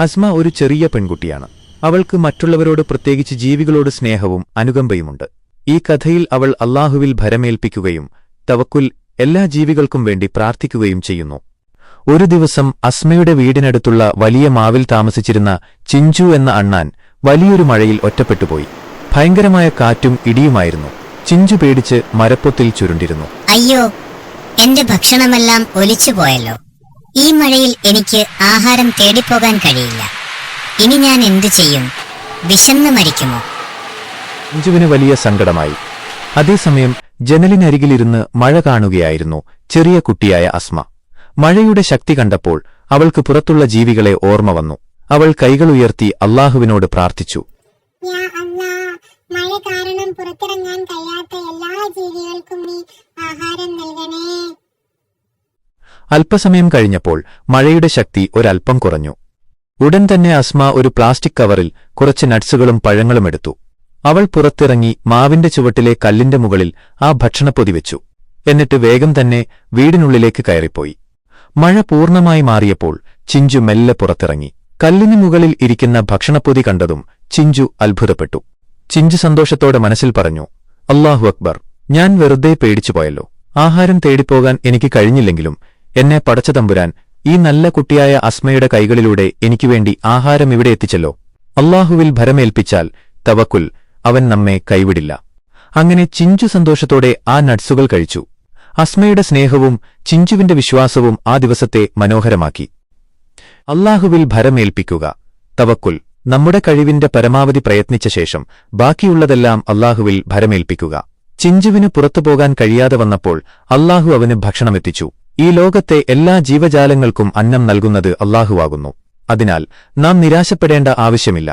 അസ്മ ഒരു ചെറിയ പെൺകുട്ടിയാണ്. അവൾക്ക് മറ്റുള്ളവരോട് പ്രത്യേകിച്ച് ജീവികളോട് സ്നേഹവും അനുകമ്പയുമുണ്ട്. ഈ കഥയിൽ അവൾ അള്ളാഹുവിൽ ഭരമേൽപ്പിക്കുകയും തവക്കുൽ എല്ലാ ജീവികൾക്കും വേണ്ടി പ്രാർത്ഥിക്കുകയും ചെയ്യുന്നു. ഒരു ദിവസം അസ്മയുടെ വീടിനടുത്തുള്ള വലിയ മാവിൽ താമസിച്ചിരുന്ന ചിഞ്ചു എന്ന അണ്ണാൻ വലിയൊരു മഴയിൽ ഒറ്റപ്പെട്ടുപോയി. ഭയങ്കരമായ കാറ്റും ഇടിയുമായിരുന്നു. ചിഞ്ചു പേടിച്ച് മരപ്പൊത്തിൽ ചുരുണ്ടിരുന്നു. അയ്യോ എന്റെ ഭക്ഷണമെല്ലാം ഒലിച്ചു പോയല്ലോ ഈ മഴയിൽ എനിക്ക് ആഹാരം തേടിപ്പോകാൻ കഴിയില്ല. ഇനി ഞാൻ എന്തു ചെയ്യും? വിശന്ന് മരിക്കുമോ? അഞ്ചുവിന് വലിയ സങ്കടമായി. അതേസമയം ജനലിനരികിലിരുന്ന് മഴ കാണുകയായിരുന്നു ചെറിയ കുട്ടിയായ അസ്മ. മഴയുടെ ശക്തി കണ്ടപ്പോൾ അവൾക്ക് പുറത്തുള്ള ജീവികളെ ഓർമ്മ വന്നു. അവൾ കൈകളുയർത്തി അള്ളാഹുവിനോട് പ്രാർത്ഥിച്ചു. മഴ കാരണം പുറത്തിറങ്ങാൻ അല്പസമയം കഴിഞ്ഞപ്പോൾ മഴയുടെ ശക്തി ഒരൽപ്പം കുറഞ്ഞു. ഉടൻ തന്നെ അസ്മ ഒരു പ്ലാസ്റ്റിക് കവറിൽ കുറച്ച് നട്സുകളും പഴങ്ങളും എടുത്തു. അവൾ പുറത്തിറങ്ങി മാവിന്റെ ചുവട്ടിലെ കല്ലിന്റെ മുകളിൽ ആ ഭക്ഷണപ്പൊതി വെച്ചു. എന്നിട്ട് വേഗം തന്നെ വീടിനുള്ളിലേക്ക് കയറിപ്പോയി. മഴ പൂർണമായി മാറിയപ്പോൾ ചിഞ്ചു മെല്ലെ പുറത്തിറങ്ങി. കല്ലിന് മുകളിൽ ഇരിക്കുന്ന ഭക്ഷണപ്പൊതി കണ്ടതും ചിഞ്ചു അത്ഭുതപ്പെട്ടു. ചിഞ്ചു സന്തോഷത്തോടെ മനസ്സിൽ പറഞ്ഞു അള്ളാഹു അക്ബർ ഞാൻ വെറുതെ പേടിച്ചുപോയല്ലോ. ആഹാരം തേടിപ്പോകാൻ എനിക്ക് കഴിഞ്ഞില്ലെങ്കിലും എന്നെ പടച്ച തമ്പുരാൻ ഈ നല്ല കുട്ടിയായ അസ്മയുടെ കൈകളിലൂടെ എനിക്കുവേണ്ടി ആഹാരം ഇവിടെ എത്തിച്ചല്ലോ. അള്ളാഹുവിൽ ഭരമേൽപ്പിച്ചാൽ തവക്കുൽ അവൻ നമ്മെ കൈവിടില്ല. അങ്ങനെ ചിഞ്ചു സന്തോഷത്തോടെ ആ നട്സുകൾ കഴിച്ചു. അസ്മയുടെ സ്നേഹവും ചിഞ്ചുവിന്റെ വിശ്വാസവും ആ ദിവസത്തെ മനോഹരമാക്കി. അള്ളാഹുവിൽ ഭരമേൽപ്പിക്കുക തവക്കുൽ നമ്മുടെ കഴിവിന്റെ പരമാവധി പ്രയത്നിച്ച ശേഷം ബാക്കിയുള്ളതെല്ലാം അള്ളാഹുവിൽ ഭരമേൽപ്പിക്കുക. ചിഞ്ചുവിന് പുറത്തുപോകാൻ കഴിയാതെ വന്നപ്പോൾ അള്ളാഹു അവന് ഭക്ഷണമെത്തിച്ചു. ഈ ലോകത്തെ എല്ലാ ജീവജാലങ്ങൾക്കും അന്നം നൽകുന്നത് അള്ളാഹുവാകുന്നു അതിനാൽ നാം നിരാശപ്പെടേണ്ട ആവശ്യമില്ല.